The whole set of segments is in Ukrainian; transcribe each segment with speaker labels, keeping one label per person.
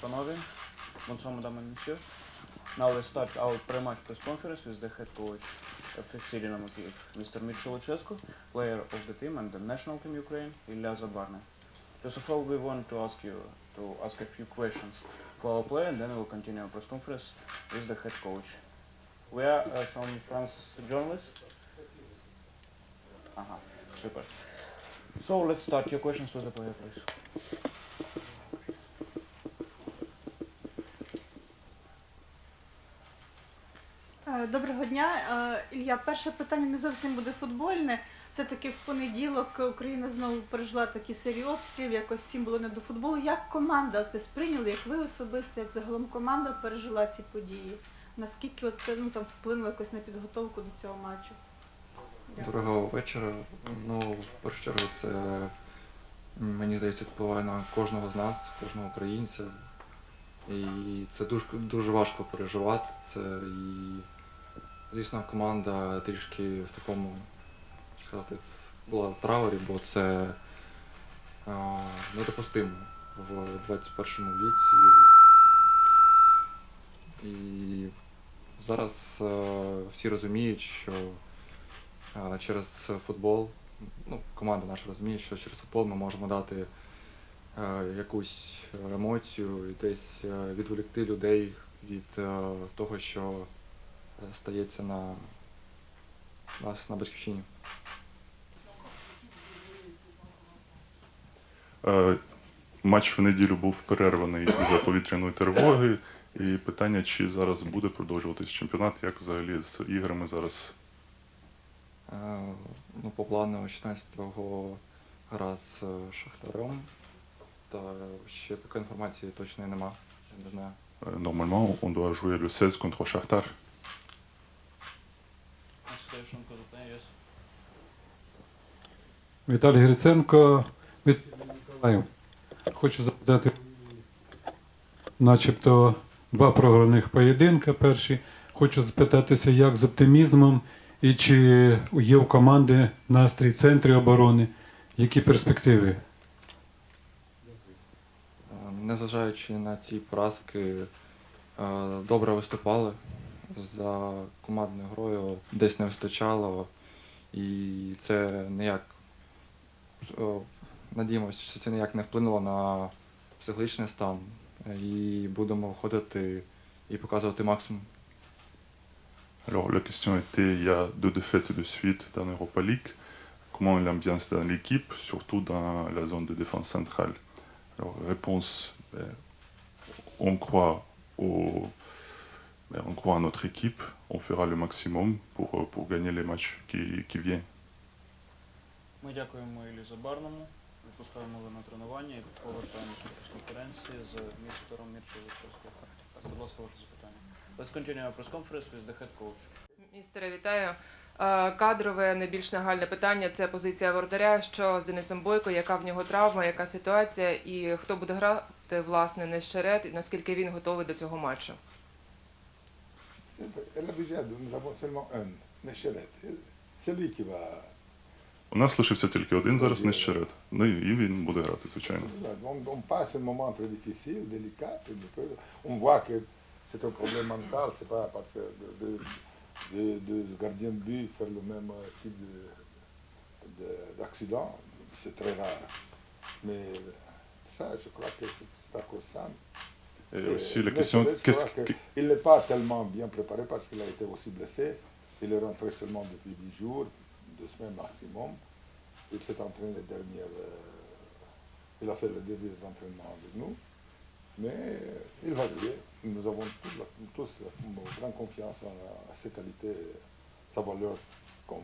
Speaker 1: панове, bonsoir, mesdames et messieurs. Now let's start our pre-match press conference with the head coach of FC Dynamo Kyiv, Mr. Mircho Luchescu, player of the team and the national team Ukraine, Ilya Zabarne. First of all, we want to ask you to ask a few questions for our player, and then we'll continue our press conference with the head coach. We are uh, from France journalists. Uh-huh, super. So let's start. Your questions to the player, please.
Speaker 2: Доброго дня. Е, Ілля, перше питання не зовсім буде футбольне. Все-таки в понеділок Україна знову пережила такі серії обстрілів, якось всім було не до футболу. Як команда це сприйняли, як ви особисто, як загалом команда пережила ці події? Наскільки це ну, там вплинуло якось на підготовку до цього матчу?
Speaker 3: Доброго вечора. Ну, в першу чергу, це мені здається впливає на кожного з нас, кожного українця. І це дуже, дуже важко переживати. Це і, звісно, команда трішки в такому, сказати, була в траурі, бо це а, недопустимо в 21 віці. І зараз е, всі розуміють, що а, через футбол, ну, команда наша розуміє, що через футбол ми можемо дати е, якусь емоцію і десь відволікти людей від е, того, що стається на нас на батьківщині.
Speaker 4: Е, Матч в неділю був перерваний за повітряної тривоги. І питання, чи зараз буде продовжуватись чемпіонат, як взагалі з іграми зараз.
Speaker 3: Е, Ну, по плану 16-го гра з е, Шахтарем. Та ще такої інформації точної нема. Я не знаю.
Speaker 4: Normalement, on doit jouer le 16 contre Shakhtar.
Speaker 1: Player, yes.
Speaker 5: Віталій Гриценко від Миколаїв. Хочу запитати, начебто два програних поєдинка перші. Хочу запитатися, як з оптимізмом і чи є у команди настрій в центрі оборони, які перспективи?
Speaker 3: Е, Незважаючи на ці поразки, е, добре виступали. За командною грою десь не вистачало. І це ніяк. е, Надіємося, що це ніяк не вплинуло на психологічний стан. І будемо виходити і показувати максимум.
Speaker 4: Alors, la question était il y a deux défaites de suite dans l'Europa League. Comment est l'ambiance dans l'équipe, surtout dans la zone de défense centrale Alors, réponse ben, on, croit au, ben, on croit à notre équipe, on fera le maximum pour, euh, pour gagner les matchs qui, qui viennent.
Speaker 1: Ми дякуємо Іллі Забарному, відпускаємо його на тренування і повертаємося до прес-конференції з містером Мірчою Лучевського. Будь ласка, ваше запитання. Let's continue our press conference with the head coach.
Speaker 6: Містере, вітаю. Е, Кадрове найбільш нагальне питання це позиція воротаря. Що з Денисом Бойко, яка в нього травма, яка ситуація, і хто буде грати власне Нещерет, і наскільки він готовий до цього матчу?
Speaker 4: У нас лишився тільки один зараз нещерет. Ну і він буде грати, звичайно.
Speaker 7: On, on passe un moment très difficile, délicat. et on peut- On voit que c'est un problème mental, c'est pas parce que de, de, de- de gardien de but faire le même euh, type de- de- d'accident, c'est très rare. Mais ça, je crois que c'est c'est à cause de ça.
Speaker 4: Et
Speaker 7: Et
Speaker 4: aussi la
Speaker 7: Nechelet,
Speaker 4: question,
Speaker 7: je
Speaker 4: qu'est-ce
Speaker 7: crois
Speaker 4: que-
Speaker 7: que Il n'est pas tellement bien préparé parce qu'il a été aussi blessé. Il est rentré seulement depuis 10 jours, deux semaines maximum. Il s'est entraîné les dernières. euh, il a fait les derniers entraînements avec nous. Mais euh, il va jouer. Nous avons tous, la- tous une grande confiance en, à ses qualités, sa valeur comme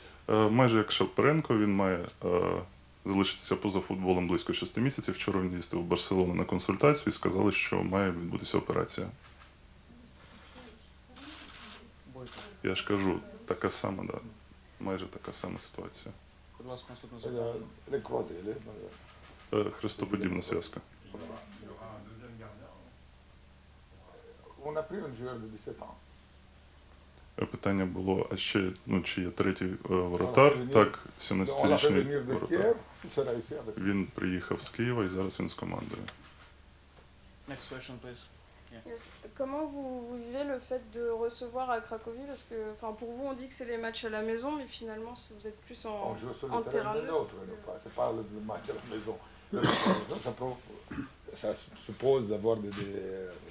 Speaker 4: Е, майже як Шапаренко, він має е, залишитися поза футболом близько 6 місяців. Вчора він їздив в Барселону на консультацію і сказали, що має відбутися операція. Я ж кажу, така сама, да, майже така сама ситуація.
Speaker 1: Будь ласка, наступне запитання.
Speaker 4: Е, Хрестоподібна зв'язка.
Speaker 7: On a pris un joueur de 17 ans.
Speaker 4: Е, Питання було, а ще ну, чи є третій е, воротар?
Speaker 7: Ні.
Speaker 4: Так,
Speaker 7: On l'a fait
Speaker 4: 17-річний
Speaker 7: venir de
Speaker 4: воротар.
Speaker 7: Kiev, il sera ici avec
Speaker 4: Він приїхав з Києва і зараз він з командою.
Speaker 1: Next question, please.
Speaker 8: Yes. Comment vous, vous vivez le fait de recevoir à Cracovie Parce que enfin, pour vous, on dit que c'est les matchs à la maison, mais finalement, vous êtes plus en,
Speaker 7: On joue sur
Speaker 8: en
Speaker 7: le terrain
Speaker 8: terrain
Speaker 7: de
Speaker 8: neutre.
Speaker 7: l'autre, nous, pas- c'est pas le, le match à la maison. Le match à la maison, ça, pro- ça suppose d'avoir des, des,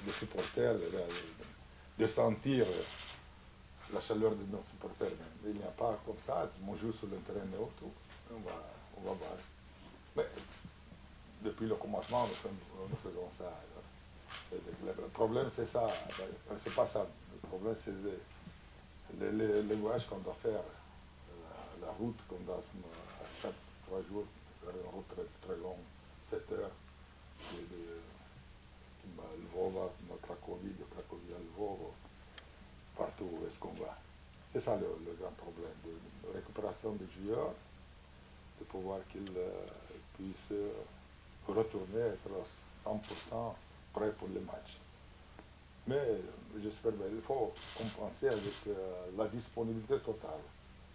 Speaker 7: des supporters, de, de- de sentir la chaleur de nos supporters. Il n'y a pas comme ça, on joue sur le terrain neutre, on va, on va voir. Mais depuis le commencement, nous, faisons- ça. Le, problème, c'est ça. C'est pas ça. Le problème, c'est les, les, voyages qu'on doit faire la, route qu'on doit à chaque trois jours, une route très, très longue, 7 heures, de, de, de Lvova, Cracovie, de Cracovie à Lvovo, partout où est-ce qu'on va. C'est ça le, grand problème, de, récupération des joueurs, de pouvoir qu'ils euh, puissent euh, retourner, être à 100% prêts pour les matchs. Mais j'espère qu'il faut compenser avec euh, la disponibilité totale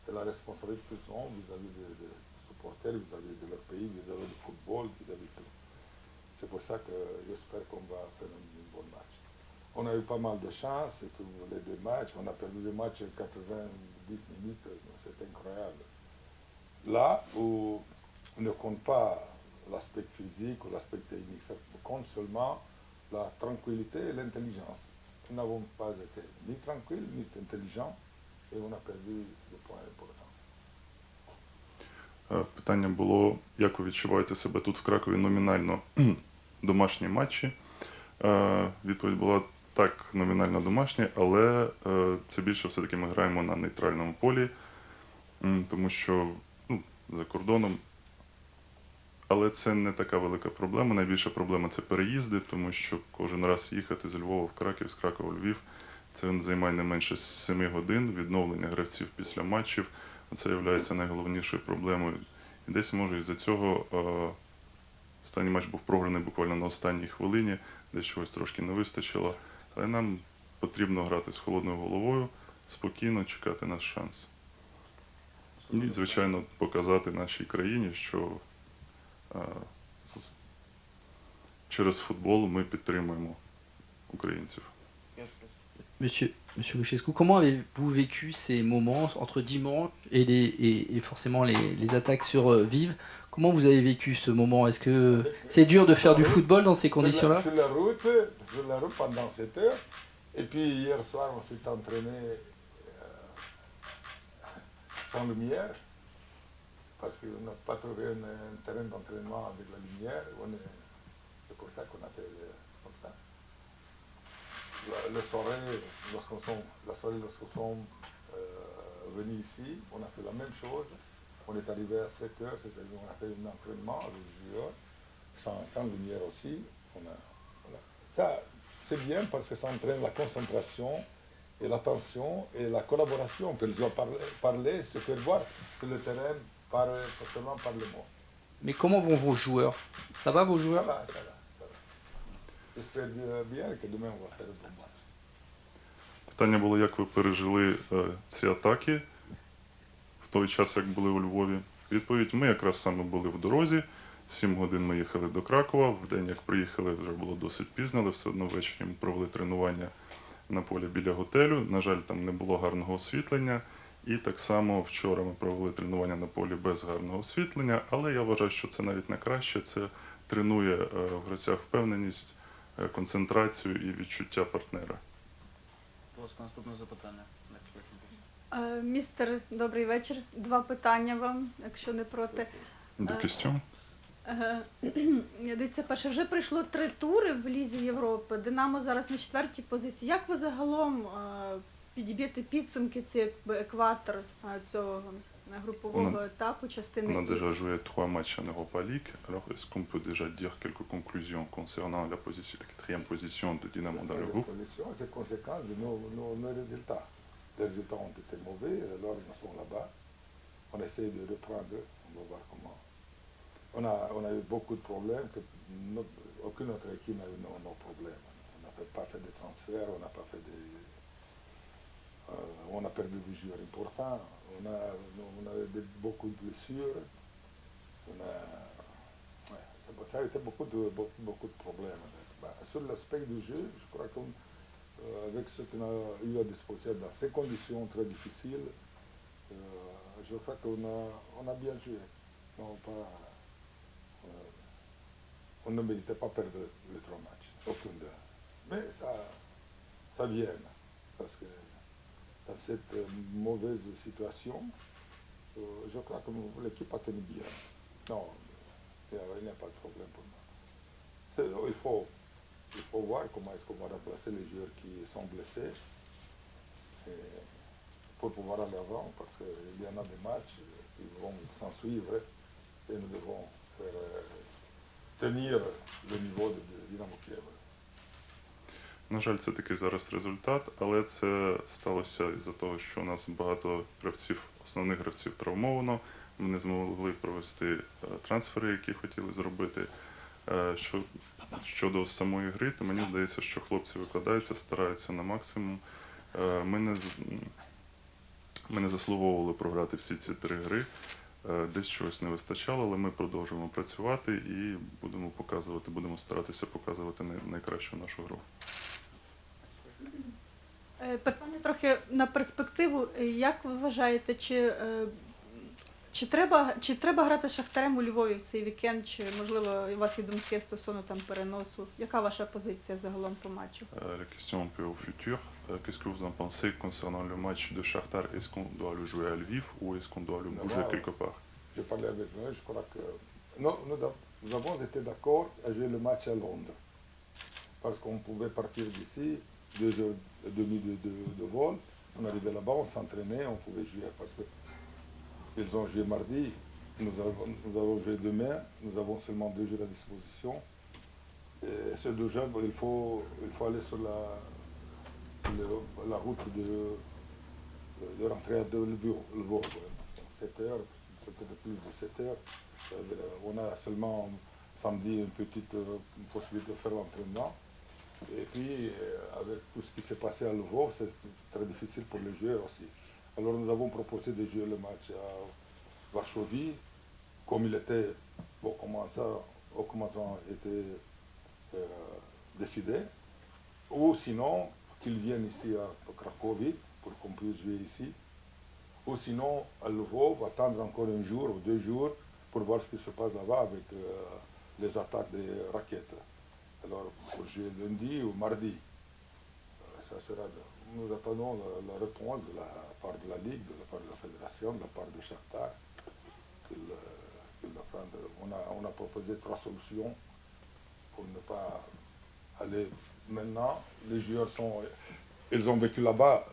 Speaker 7: et la responsabilité qu'ils ont vis-à-vis des, des supporters, vis-à-vis de leur pays, vis-à-vis du football, vis-à-vis de tout. C'est pour ça que j'espère qu'on va faire un, un bon match. On a eu pas mal de chance, et tous les deux matchs. On a perdu des matchs 90 minutes, c'est incroyable. Là où on ne compte pas l'aspect physique ou l'aspect technique, ça compte seulement la tranquillité et l'intelligence. Nous n'avons pas été ni tranquilles ni intelligents et on a perdu des points importants.
Speaker 4: Е, Питання було, як ви відчуваєте себе тут в Кракові номінально домашні матчі? Е, Відповідь була так, номінально домашні, але е, це більше все-таки ми граємо на нейтральному полі, тому що ну, за кордоном. Але це не така велика проблема. Найбільша проблема це переїзди, тому що кожен раз їхати з Львова в Краків, з Кракова в Львів, це займає не менше 7 годин відновлення гравців після матчів. Це є найголовнішою проблемою. І десь може із-за цього е, останній матч був програний буквально на останній хвилині, десь чогось трошки не вистачило. Але нам потрібно грати з холодною головою, спокійно чекати наш шанс. І, звичайно, показати нашій країні, що е, з- через футбол ми підтримуємо українців.
Speaker 9: Monsieur, Monsieur Luchescu, comment avez-vous vécu ces moments entre dimanche et, les, et, et forcément les, les attaques sur euh, Vive Comment vous avez vécu ce moment Est-ce que c'est dur de faire du football dans ces conditions-là
Speaker 7: sur la route, sur la route pendant 7 heures. Et puis hier soir, on s'est entraîné euh, sans lumière. Parce qu'on n'a pas trouvé un, terrain d'entraînement avec la lumière. C'est pour ça qu'on a fait euh, comme ça. La, soirée, lorsqu'on sont, la soirée, lorsqu'on sont euh, venus ici, on a fait la même chose. On est arrivé à 7 heures, c'est-à-dire on a fait un entraînement avec les joueurs sans, lumière aussi. Ça, c'est bien parce que ça entraîne la concentration et l'attention et la collaboration. On peut les parler, parler, se faire voir sur le terrain, par, pas seulement par le mot.
Speaker 9: Mais comment vont vos joueurs Ça va vos joueurs Ça
Speaker 7: va, ça va, ça va. J'espère bien que demain on va faire bon match.
Speaker 4: Питання було, як ви пережили е, ці атаки в той час, як були у Львові. Відповідь: ми якраз саме були в дорозі. Сім годин ми їхали до Кракова. В день, як приїхали, вже було досить пізно, але все одно ввечері ми провели тренування на полі біля готелю. На жаль, там не було гарного освітлення. І так само вчора ми провели тренування на полі без гарного освітлення, але я вважаю, що це навіть не краще. Це тренує е, в гравцях впевненість, е, концентрацію і відчуття партнера.
Speaker 1: Будь ласка, наступне запитання.
Speaker 2: Е, Містер, добрий вечір. Два питання вам, якщо не проти.
Speaker 4: До костюм.
Speaker 2: Е, Дивіться, перше, вже пройшло три тури в Лізі Європи. Динамо зараз на четвертій позиції. Як ви загалом е, підіб'єте підсумки, цей якби, екватор е, цього групового
Speaker 4: Вона-
Speaker 2: етапу частини.
Speaker 4: On a
Speaker 2: І-
Speaker 4: déjà joué trois matchs en Europa League. Alors, est-ce qu'on peut déjà dire quelques conclusions concernant la, position, la quatrième position de Dynamo dans le
Speaker 7: La
Speaker 4: groupe
Speaker 7: position, c'est conséquence de nos, nos- nos résultats. Les résultats ont été mauvais, alors ils sont là-bas. On essaie de reprendre, on va voir comment. On a, on a eu beaucoup de problèmes, que aucune autre équipe n'a eu nos, problèmes. On n'a pas fait de transferts, on n'a pas fait des. euh, on a perdu des joueurs importants, on a, on a eu beaucoup de blessures. On a, ça- a été beaucoup de, beaucoup, de problèmes. Bah, sur l'aspect du jeu, je crois qu'avec ce qu'on a eu à disposition dans ces conditions très difficiles, euh, je crois qu'on a, on a bien joué. Euh, on ne méritait pas perdre les trois matchs, aucun d'eux. Mais ça, ça vient, parce que dans cette mauvaise situation, je crois que l'équipe a tenu bien. Non, il n'y a, pas de problème pour moi. Il faut, il faut voir comment est-ce qu'on va remplacer les joueurs qui sont blessés pour pouvoir aller avant, parce qu'il y en a des matchs qui vont s'en suivre et nous devons faire, tenir le niveau de, de Dynamo Kiev.
Speaker 4: На жаль, це такий зараз результат, але це сталося із-за того, що у нас багато гравців, основних гравців травмовано. Ми не змогли провести е, трансфери, які хотіли зробити. Е, Що, щодо самої гри, то мені здається, що хлопці викладаються, стараються на максимум. Е, Ми не, ми не заслуговували програти всі ці три гри. Е, Десь щось не вистачало, але ми продовжуємо працювати і будемо показувати, будемо старатися показувати най- найкращу нашу гру.
Speaker 2: Е, Питання трохи на перспективу. Як ви вважаєте, чи, е, чи, треба, чи треба грати з Шахтарем у Львові в цей вікенд, чи можливо у вас є думки стосовно там переносу? Яка ваша позиція загалом по матчу?
Speaker 4: Euh, la question un peu au futur. Euh, Qu'est-ce que vous en pensez concernant le match de Shakhtar Est-ce qu'on doit le jouer à Lviv ou est-ce qu'on doit le
Speaker 7: Non,
Speaker 4: bouger
Speaker 7: non.
Speaker 4: quelque part
Speaker 7: J'ai parlé avec eux, je crois que. Non, nous, a- nous avons été d'accord à jouer le match à Londres. Parce qu'on pouvait partir d'ici, deux heures et demie de, de- de vol. On arrivait là-bas, on s'entraînait, on pouvait jouer. Parce que ils ont joué mardi, nous avons, nous avons joué demain, nous avons seulement deux jours à disposition. Et ces deux jours, il faut, il faut aller sur la, le- la route de, de rentrer de ouais. 7 heures, peut-être plus de 7 heures. Euh, On a seulement samedi une petite possibilité de faire l'entraînement. Et puis, euh, avec tout ce qui s'est passé à Lvov, c'est très difficile pour les joueurs aussi. Alors nous avons proposé de jouer le match à Varsovie, comme il était au commencement, au commencement était euh, décidé, ou sinon qu'ils viennent ici à Cracovie pour qu'on puisse jouer ici, ou sinon à Lvov, attendre encore un jour ou deux jours pour voir ce qui se passe là-bas avec euh, les attaques des raquettes. Alors pour jouer lundi ou mardi. Euh, Ça sera de- nous attendons la, réponse de la part de la Ligue, de la part de la Fédération, de la part de Shakhtar. euh. On, a, on a proposé trois solutions pour ne pas aller maintenant. Les joueurs sont, ils ont vécu là-bas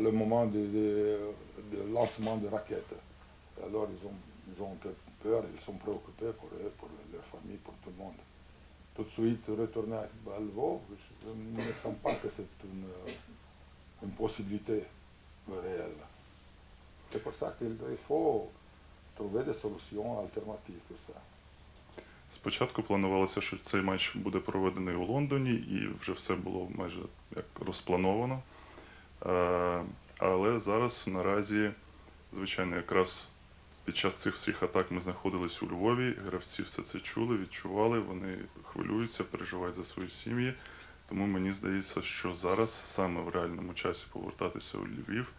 Speaker 7: le, moment de, de- de lancement de raquettes. Alors ils ont, ils ont peur, ils sont préoccupés pour eux, pour leur famille, pour tout le monde. Tout de suite retourner à Lvov, je ne sens pas que c'est une, une possibilité réelle. C'est pour ça qu'il il faut trouver des solutions alternatives, tout ça.
Speaker 4: Спочатку планувалося, що цей матч буде проведений у Лондоні, і вже все було майже як розплановано. Е, Але зараз наразі, звичайно, якраз під час цих всіх атак ми знаходились у Львові. Гравці все це чули, відчували, вони хвилюються, переживають за свої сім'ї. Тому мені здається, що зараз саме в реальному часі повертатися у Львів,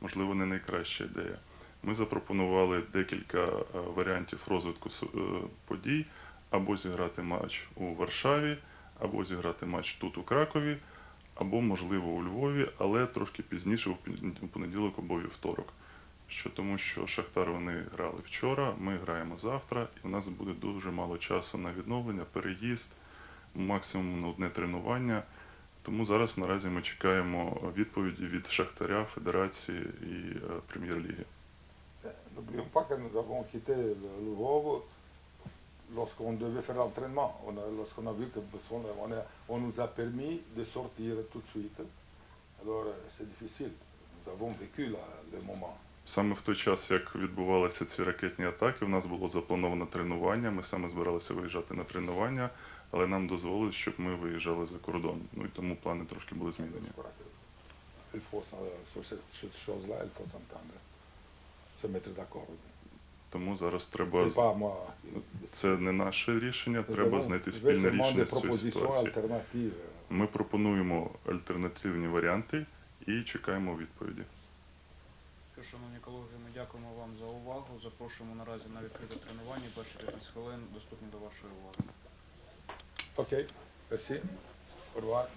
Speaker 4: можливо, не найкраща ідея. Ми запропонували декілька е, варіантів розвитку е, подій, або зіграти матч у Варшаві, або зіграти матч тут у Кракові, або, можливо, у Львові, але трошки пізніше, у понеділок або вівторок. Що тому, що Шахтар вони грали вчора, ми граємо завтра, і у нас буде дуже мало часу на відновлення, переїзд, максимум на одне тренування. Тому зараз наразі ми чекаємо відповіді від Шахтаря, Федерації і е, Прем'єр-ліги.
Speaker 7: Lorsqu'on devait faire l'entraînement. Lorsqu'on a vu que on, a- on a- on nous a permis de sortir tout de suite. Alors euh, c'est difficile. Nous avons vécu la- le moment.
Speaker 4: Саме в той час, як відбувалися ці ракетні атаки, в нас було заплановано тренування. Ми саме збиралися виїжджати на тренування, але нам дозволили, щоб ми виїжджали за кордон. Ну і тому плани трошки були змінені. Тому зараз треба це не наше рішення. Треба знайти спільне рішення з цієї ситуації. Ми пропонуємо альтернативні варіанти і чекаємо відповіді.
Speaker 1: Що, шановні колеги, ми дякуємо вам за увагу. Запрошуємо наразі на відкрите тренування. Перші 15 хвилин доступні до вашої уваги.
Speaker 7: Ok, assim, por lá.